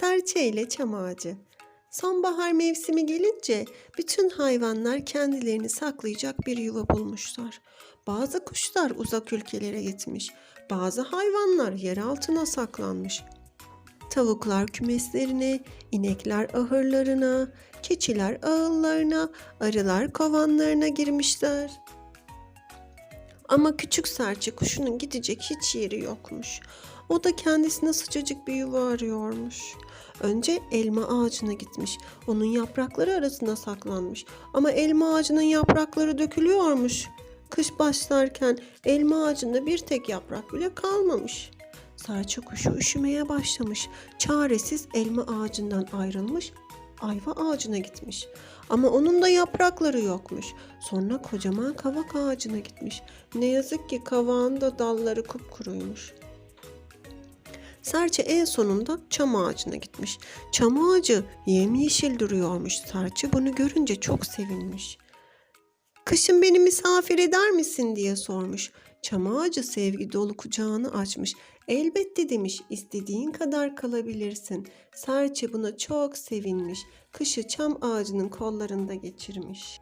Serçe ile çam ağacı. Sonbahar mevsimi gelince bütün hayvanlar kendilerini saklayacak bir yuva bulmuşlar. Bazı kuşlar uzak ülkelere gitmiş, bazı hayvanlar yer altına saklanmış. Tavuklar kümeslerine, inekler ahırlarına, keçiler ağıllarına, arılar kovanlarına girmişler. Ama küçük serçe kuşunun gidecek hiç yeri yokmuş. O da kendisine sıcacık bir yuva arıyormuş. Önce elma ağacına gitmiş. Onun yaprakları arasına saklanmış. Ama elma ağacının yaprakları dökülüyormuş. Kış başlarken elma ağacında bir tek yaprak bile kalmamış. Serçe kuşu üşümeye başlamış. Çaresiz elma ağacından ayrılmış, ayva ağacına gitmiş. Ama onun da yaprakları yokmuş. Sonra kocaman kavak ağacına gitmiş. Ne yazık ki kavağın da dalları kupkuruymuş. Serçe en sonunda çam ağacına gitmiş. Çam ağacı yemyeşil duruyormuş. Serçe bunu görünce çok sevinmiş. Kışın beni misafir eder misin diye sormuş. Çam ağacı sevgi dolu kucağını açmış. Elbette demiş istediğin kadar kalabilirsin. Serçe buna çok sevinmiş. Kışı çam ağacının kollarında geçirmiş.